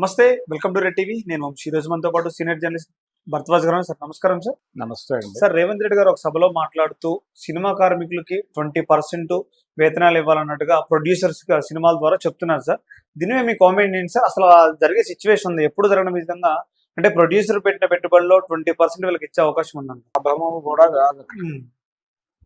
నమస్తే welcome to red TV. నేను వంశీ రోజు మనతో పాటు సీనియర్ జర్నలిస్ట్ భరద్వాజ్ గారు. సార్ నమస్కారం సార్. నమస్తే అండి. సార్ రేవంత్ రెడ్డి గారు ఒక సభలో మాట్లాడుతూ సినిమా కార్మికులకి ట్వంటీ పర్సెంట్ వేతనాలు ఇవ్వాలన్నట్టుగా ప్రొడ్యూసర్స్ సినిమాల ద్వారా చెప్తున్నారు సార్. దీని మీద మీ కామెంట్ ఏంటి సార్? అసలు జరిగే సిచ్యువేషన్ ఉంది. ఎప్పుడు జరగని విధంగా? అంటే ప్రొడ్యూసర్ పెట్టిన పెట్టుబడిలో ట్వంటీ పర్సెంట్ వీళ్ళకి ఇచ్చే అవకాశం ఉందంట లాభము కూడా కాదు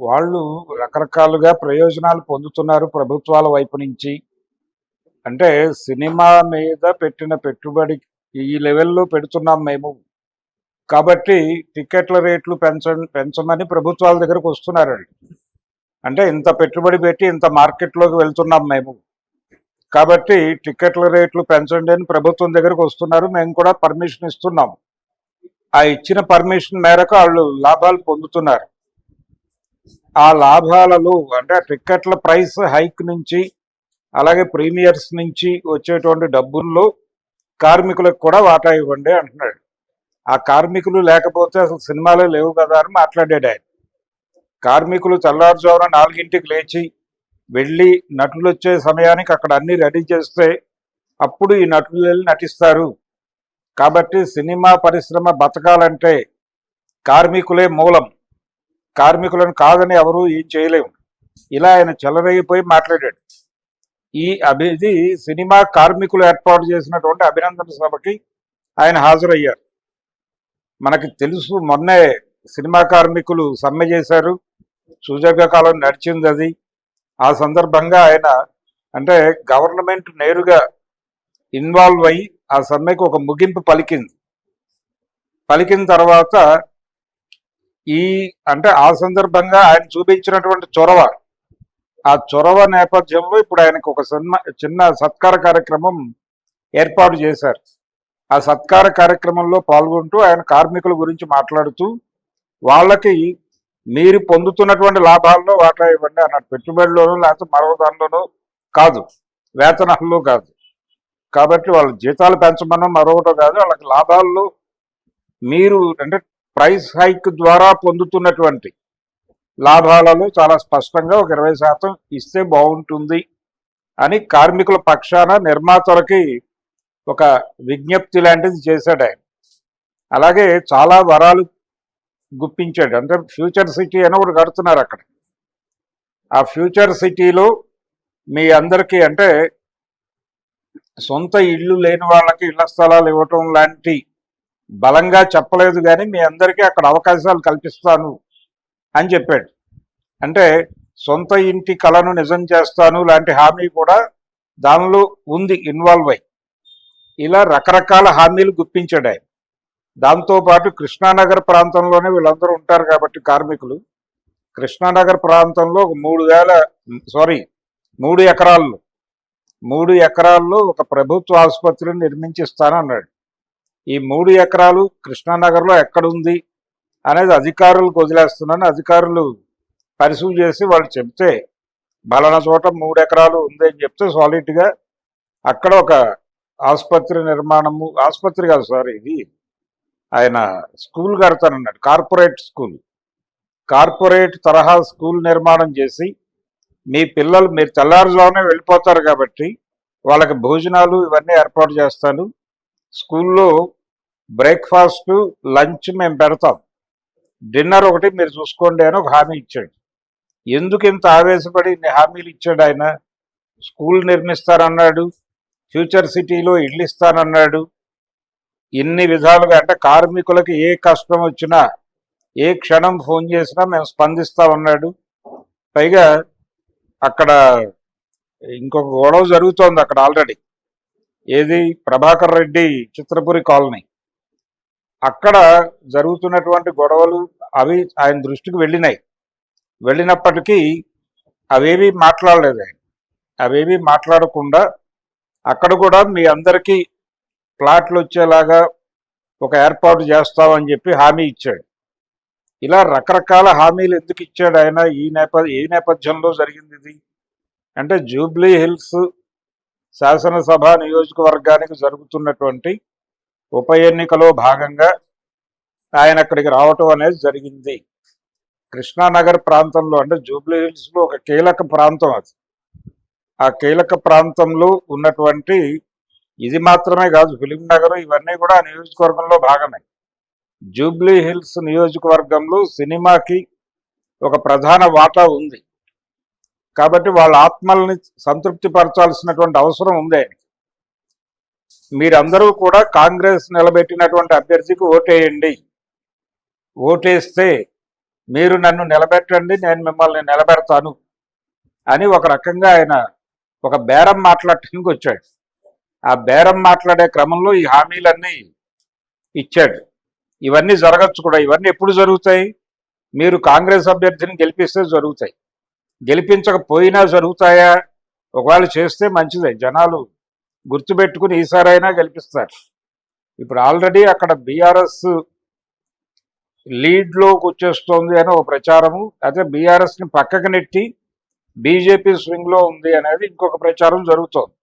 వాళ్ళు రకరకాలుగా ప్రయోజనాలు పొందుతున్నారు ప్రభుత్వాల వైపు నుంచి. అంటే సినిమా మీద పెట్టిన పెట్టుబడి ఈ లెవెల్లో పెడుతున్నాం మేము. కాబట్టి టికెట్ల రేట్లు పెంచ పెంచమని ప్రభుత్వాల దగ్గరకు వస్తున్నారండి. అంటే ఇంత పెట్టుబడి పెట్టి ఇంత మార్కెట్లోకి వెళ్తున్నాం మేము. కాబట్టి టికెట్ల రేట్లు పెంచండి అని ప్రభుత్వం దగ్గరకు వస్తున్నారు. మేము కూడా పర్మిషన్ ఇస్తున్నాం. ఆ ఇచ్చిన పర్మిషన్ మేరకు వాళ్ళు లాభాలు పొందుతున్నారు. ఆ లాభాలలో అంటే టికెట్ల టిక్కెట్ల ప్రైస్ హైక్ నుంచి అలాగే ప్రీమియర్స్ నుంచి వచ్చేటువంటి డబ్బుల్లో కార్మికులకు కూడా వాటా ఇవ్వండి అంటున్నాడు. ఆ కార్మికులు లేకపోతే అసలు సినిమాలే లేవు కదా అని మాట్లాడాడు ఆయన. కార్మికులు తెల్లారుజామున నాలుగింటికి లేచి వెళ్ళి నటులు వచ్చే సమయానికి అక్కడ అన్ని రెడీ చేస్తే అప్పుడు ఈ నటులు వెళ్ళి నటిస్తారు. కాబట్టి సినిమా పరిశ్రమ బతకాలంటే కార్మికులే మూలం. కార్మికులను కాదని ఎవరూ ఏం చేయలేము. ఇలా ఆయన చెలరేగిపోయి మాట్లాడాడు. ఈ అభి ఇది సినిమా కార్మికులు ఏర్పాటు చేసినటువంటి అభినందన సభకి ఆయన హాజరయ్యారు. మనకి తెలుసు మొన్నే సినిమా కార్మికులు సమ్మె చేశారు. సుదీర్ఘ కాలం నడిచింది అది. ఆ సందర్భంగా ఆయన అంటే గవర్నమెంట్ నేరుగా ఇన్వాల్వ్ అయ్యి ఆ సమ్మెకు ఒక ముగింపు పలికింది. పలికిన తర్వాత ఈ అంటే ఆ సందర్భంగా ఆయన చూపించినటువంటి చొరవ ఆ చొరవ నేపథ్యంలో ఇప్పుడు ఆయనకు ఒక సినిమా చిన్న సత్కార కార్యక్రమం ఏర్పాటు చేశారు. ఆ సత్కార కార్యక్రమంలో పాల్గొంటూ ఆయన కార్మికుల గురించి మాట్లాడుతూ వాళ్ళకి మీరు పొందుతున్నటువంటి లాభాల్లో వాటా ఇవ్వండి అన్నట్టు పెట్టుబడిలోనూ లేకపోతే మరో దానిలోనూ కాదు వేతనాల్లో కాదు. కాబట్టి వాళ్ళ జీతాలు పెంచమన్నా మరొకటో కాదు వాళ్ళకి లాభాల్లో మీరు అంటే ప్రైస్ హైక్ ద్వారా పొందుతున్నటువంటి లాభాలలో చాలా స్పష్టంగా ఒక ఇరవై శాతం ఇస్తే బాగుంటుంది అని కార్మికుల పక్షాన నిర్మాతలకి ఒక విజ్ఞప్తి లాంటిది చేశాడు ఆయన. అలాగే చాలా వరాలు గుప్పించాడు. అంటే ఫ్యూచర్ సిటీ అని ఒకటి కడుతున్నారు అక్కడ. ఆ ఫ్యూచర్ సిటీలో మీ అందరికీ అంటే సొంత ఇల్లు లేని వాళ్ళకి ఇళ్ళ స్థలాలు ఇవ్వటం లాంటి బలంగా చెప్పలేదు కానీ మీ అందరికీ అక్కడ అవకాశాలు కల్పిస్తాను అని చెప్పాడు. అంటే సొంత ఇంటి కళను నిజం చేస్తాను లాంటి హామీ కూడా దానిలో ఉంది ఇన్వాల్వ్ అయి. ఇలా రకరకాల హామీలు గుప్పించాడు ఆయన. దాంతోపాటు కృష్ణానగర్ ప్రాంతంలోనే వీళ్ళందరూ ఉంటారు కాబట్టి కార్మికులు. కృష్ణానగర్ ప్రాంతంలో ఒక మూడు వేల సారీ మూడు ఎకరాల్లో మూడు ఎకరాల్లో ఒక ప్రభుత్వ ఆసుపత్రిని నిర్మించిస్తానన్నాడు. ఈ మూడు ఎకరాలు కృష్ణానగర్లో ఎక్కడుంది అనేది అధికారులకు వదిలేస్తున్నాను. అధికారులు పరిశీలి చేసి వాళ్ళు చెప్తే బలన చోట మూడు ఎకరాలు ఉంది అని చెప్తే సాలిడ్గా అక్కడ ఒక ఆసుపత్రి నిర్మాణము ఆసుపత్రి కాదు సార్ ఇది ఆయన స్కూల్ కడతానన్నాడు కార్పొరేట్ స్కూల్. కార్పొరేట్ తరహా స్కూల్ నిర్మాణం చేసి మీ పిల్లలు మీరు తెల్లారుజామునే వెళ్ళిపోతారు కాబట్టి వాళ్ళకి భోజనాలు ఇవన్నీ ఏర్పాటు చేస్తాను. స్కూల్లో బ్రేక్ఫాస్ట్ లంచ్ మేము పెడతాం. డిన్నర్ ఒకటి మీరు చూసుకోండి అని ఒక హామీ ఇచ్చాడు. ఎందుకు ఇంత ఆవేశపడి ఇన్ని హామీలు ఇచ్చాడు ఆయన? స్కూల్ నిర్మిస్తానన్నాడు ఫ్యూచర్ సిటీలో ఇల్లు ఇస్తానన్నాడు. ఇన్ని విధాలుగా అంటే కార్మికులకి ఏ కష్టం వచ్చినా ఏ క్షణం ఫోన్ చేసినా మేము స్పందిస్తామన్నాడు. పైగా అక్కడ ఇంకొక గొడవ జరుగుతోంది అక్కడ ఆల్రెడీ. ఏది? ప్రభాకర్ రెడ్డి చిత్రపురి కాలనీ. అక్కడ జరుగుతున్నటువంటి గొడవలు అవి ఆయన దృష్టికి వెళ్ళినాయి. వెళ్ళినప్పటికీ అవేవి మాట్లాడలేదు ఆయన. అవేవి మాట్లాడకుండా అక్కడ కూడా మీ అందరికీ ప్లాట్లు వచ్చేలాగా ఒక ఏర్పాటు చేస్తామని చెప్పి హామీ ఇచ్చాడు. ఇలా రకరకాల హామీలు ఎందుకు ఇచ్చాడు ఆయన? ఈ నేప ఏ నేపథ్యంలో జరిగింది ఇది? అంటే జూబ్లీ హిల్స్ శాసనసభ నియోజకవర్గానికి జరుగుతున్నటువంటి ఉప ఎన్నికలో భాగంగా ఆయన అక్కడికి రావటం అనేది జరిగింది. కృష్ణానగర్ ప్రాంతంలో అంటే జూబ్లీ హిల్స్లో ఒక కీలక ప్రాంతం అది. ఆ కీలక ప్రాంతంలో ఉన్నటువంటి ఇది మాత్రమే కాదు ఫిలిం నగర్ ఇవన్నీ కూడా ఆ నియోజకవర్గంలో భాగమే. జూబ్లీ హిల్స్ నియోజకవర్గంలో సినిమాకి ఒక ప్రధాన వాటా ఉంది. కాబట్టి వాళ్ళ ఆత్మల్ని సంతృప్తి పరచాల్సినటువంటి అవసరం ఉంది ఆయనకి. మీరందరూ కూడా కాంగ్రెస్ నిలబెట్టినటువంటి అభ్యర్థికి ఓటేయండి. ఓటేస్తే మీరు నన్ను నిలబెట్టండి నేను మిమ్మల్ని నిలబెడతాను అని ఒక రకంగా ఆయన ఒక బేరం మాట్లాడటానికి వచ్చాడు. ఆ బేరం మాట్లాడే క్రమంలో ఈ హామీలన్నీ ఇచ్చాడు. ఇవన్నీ జరగచ్చు కూడా. ఇవన్నీ ఎప్పుడు జరుగుతాయి? మీరు కాంగ్రెస్ అభ్యర్థిని గెలిపిస్తే జరుగుతాయి. గెలిపించకపోయినా జరుగుతాయా? ఒకవేళ చేస్తే మంచిదే. జనాలు గుర్తుపెట్టుకుని ఈసారైనా గెలిపిస్తారు. ఇప్పుడు ఆల్రెడీ అక్కడ బీఆర్ఎస్ లీడ్లోకి వచ్చేస్తోంది అని ఒక ప్రచారము. అయితే బీఆర్ఎస్ని పక్కకు నెట్టి బీజేపీ స్వింగ్లో ఉంది అనేది ఇంకొక ప్రచారం జరుగుతోంది.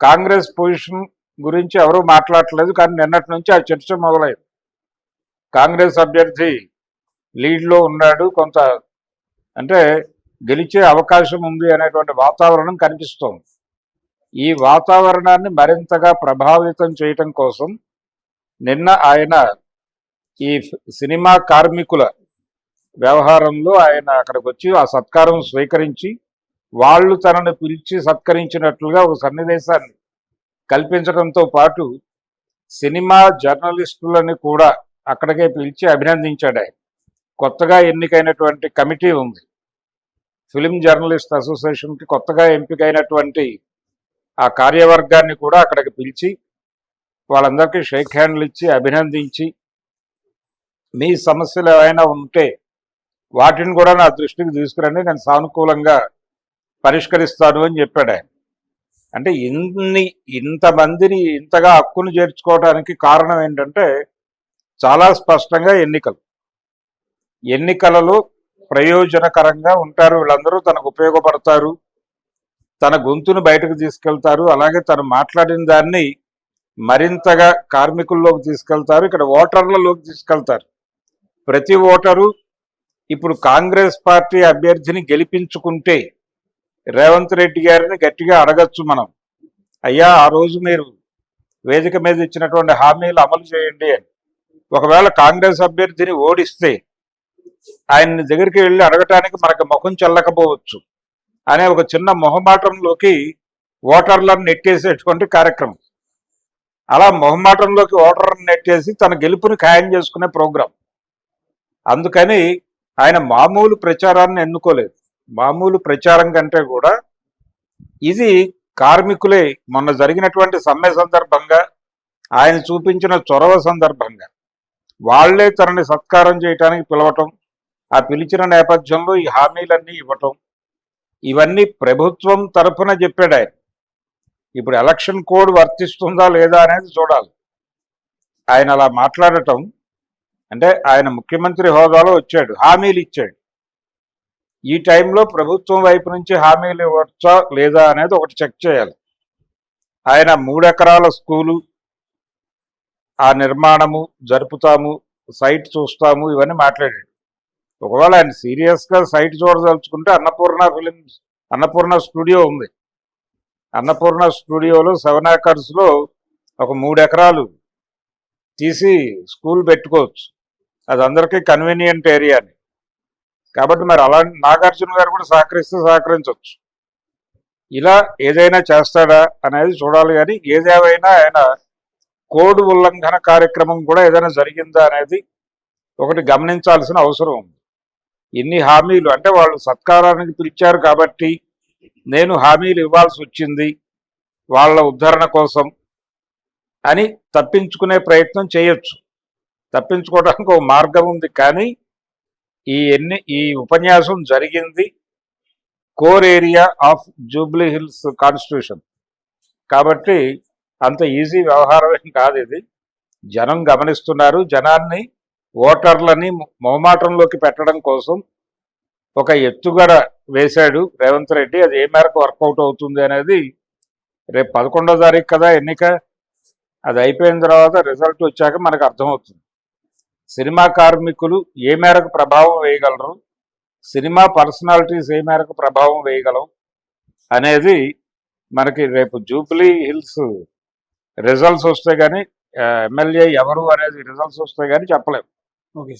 కాంగ్రెస్ పొజిషన్ గురించి ఎవరూ మాట్లాడట్లేదు కానీ నిన్నటి నుంచి ఆ చర్చ మొదలైంది. కాంగ్రెస్ అభ్యర్థి లీడ్లో ఉన్నాడు కొంత అంటే గెలిచే అవకాశం ఉంది అనేటువంటి వాతావరణం కనిపిస్తోంది. ఈ వాతావరణాన్ని మరింతగా ప్రభావితం చేయటం కోసం నిన్న ఆయన ఈ సినిమా కార్మికుల వ్యవహారంలో ఆయన అక్కడికి వచ్చి ఆ సత్కారం స్వీకరించి వాళ్ళు తనను పిలిచి సత్కరించినట్లుగా ఒక సన్నివేశాన్ని కల్పించడంతో పాటు సినిమా జర్నలిస్టులని కూడా అక్కడికే పిలిచి అభినందించాడు ఆయన. కొత్తగా ఎన్నికైనటువంటి కమిటీ ఉంది. ఫిలిం జర్నలిస్ట్ అసోసియేషన్కి కొత్తగా ఎంపికైనటువంటి ఆ కార్యవర్గాన్ని కూడా అక్కడికి పిలిచి వాళ్ళందరికీ షేక్ హ్యాండ్లు ఇచ్చి అభినందించి మీ సమస్యలు ఏమైనా ఉంటే వాటిని కూడా నా దృష్టికి తీసుకురండి. నేను సానుకూలంగా పరిష్కరిస్తాను అని చెప్పాడు ఆయన. అంటే ఇన్ని ఇంతమందిని ఇంతగా హక్కును చేర్చుకోవడానికి కారణం ఏంటంటే చాలా స్పష్టంగా ఎన్నికలు. ఎన్నికలలో ప్రయోజనకరంగా ఉంటారు. వీళ్ళందరూ తనకు ఉపయోగపడతారు. తన గొంతును బయటకు తీసుకెళ్తారు. అలాగే తను మాట్లాడిన దాన్ని మరింతగా కార్మికుల్లోకి తీసుకెళ్తారు. ఇక్కడ ఓటర్లలోకి తీసుకెళ్తారు. ప్రతి ఓటరు ఇప్పుడు కాంగ్రెస్ పార్టీ అభ్యర్థిని గెలిపించుకుంటే రేవంత్ రెడ్డి గారిని గట్టిగా అడగచ్చు మనం. అయ్యా ఆ రోజు మీరు వేదిక మీద ఇచ్చినటువంటి హామీలు అమలు చేయండి అని. ఒకవేళ కాంగ్రెస్ అభ్యర్థిని ఓడిస్తే ఆయన్ని దగ్గరికి వెళ్ళి అడగటానికి మనకు ముఖం చెల్లకపోవచ్చు అనే ఒక చిన్న మొహమాటంలోకి ఓటర్లను నెట్టేసేటువంటి కార్యక్రమం. అలా మొహమాటంలోకి ఓటర్లను నెట్టేసి తన గెలుపుని ఖాయం చేసుకునే ప్రోగ్రాం. అందుకని ఆయన మామూలు ప్రచారాన్ని ఎన్నుకోలేదు. మామూలు ప్రచారం కంటే కూడా ఇది కార్మికులే మొన్న జరిగినటువంటి సమ్మె సందర్భంగా ఆయన చూపించిన చొరవ సందర్భంగా వాళ్ళే తనని సత్కారం చేయటానికి పిలవటం ఆ పిలిచిన నేపథ్యంలో ఈ హామీలన్నీ ఇవ్వటం ఇవన్నీ ప్రభుత్వం తరఫున చెప్పాడు ఆయన. ఇప్పుడు ఎలక్షన్ కోడ్ వర్తిస్తుందా లేదా అనేది చూడాలి. ఆయన అలా మాట్లాడటం అంటే ఆయన ముఖ్యమంత్రి హోదాలో వచ్చాడు హామీలు ఇచ్చాడు. ఈ టైంలో ప్రభుత్వం వైపు నుంచి హామీలు ఇవ్వచ్చా లేదా అనేది ఒకటి చెక్ చేయాలి. ఆయన మూడెకరాల స్కూలు ఆ నిర్మాణము జరుపుతాము సైట్ చూస్తాము ఇవన్నీ మాట్లాడాడు. ఒకవేళ ఆయన సీరియస్గా సైట్ చూడదలుచుకుంటే అన్నపూర్ణ ఫిలిమ్స్ అన్నపూర్ణ స్టూడియో ఉంది. అన్నపూర్ణ స్టూడియోలో సెవెన్ ఏకర్స్లో ఒక మూడు ఎకరాలు తీసి స్కూల్ పెట్టుకోవచ్చు. అది అందరికీ కన్వీనియంట్ ఏరియాని కాబట్టి మరి అలా నాగార్జున గారు కూడా సహకరిస్తే సహకరించవచ్చు. ఇలా ఏదైనా చేస్తాడా అనేది చూడాలి కానీ ఏదేమైనా ఆయన కోడ్ ఉల్లంఘన కార్యక్రమం కూడా ఏదైనా జరిగిందా అనేది ఒకటి గమనించాల్సిన అవసరం ఉంది. ఇన్ని హామీలు అంటే వాళ్ళు సత్కారానికి పిలిచారు కాబట్టి నేను హామీలు ఇవ్వాల్సి వచ్చింది వాళ్ళ ఉద్ధరణ కోసం అని తప్పించుకునే ప్రయత్నం చేయొచ్చు. తప్పించుకోవడానికి ఒక మార్గం ఉంది. కానీ ఈ ఎన్ని ఈ ఉపన్యాసం జరిగింది core area of Jubilee Hills constituency. కాబట్టి అంత ఈజీ వ్యవహారం ఏం కాదు ఇది. జనం గమనిస్తున్నారు. జనాన్ని ఓటర్లని మొహమాటంలోకి పెట్టడం కోసం ఒక ఎత్తుగడ వేశాడు రేవంత్ రెడ్డి. అది ఏ మేరకు వర్కౌట్ అవుతుంది అనేది రేపు పదకొండో తారీఖు కదా ఎన్నిక. అది అయిపోయిన తర్వాత రిజల్ట్ వచ్చాక మనకు అర్థమవుతుంది. సినిమా కార్మికులు ఏ మేరకు ప్రభావం వేయగలరు? సినిమా పర్సనాలిటీస్ ఏ మేరకు ప్రభావం వేయగలవు అనేది మనకి రేపు జూబ్లీ హిల్స్ రిజల్ట్స్ వస్తే కానీ ఎమ్మెల్యే ఎవరు అనేది రిజల్ట్స్ వస్తే గానీ చెప్పలేము ఓకే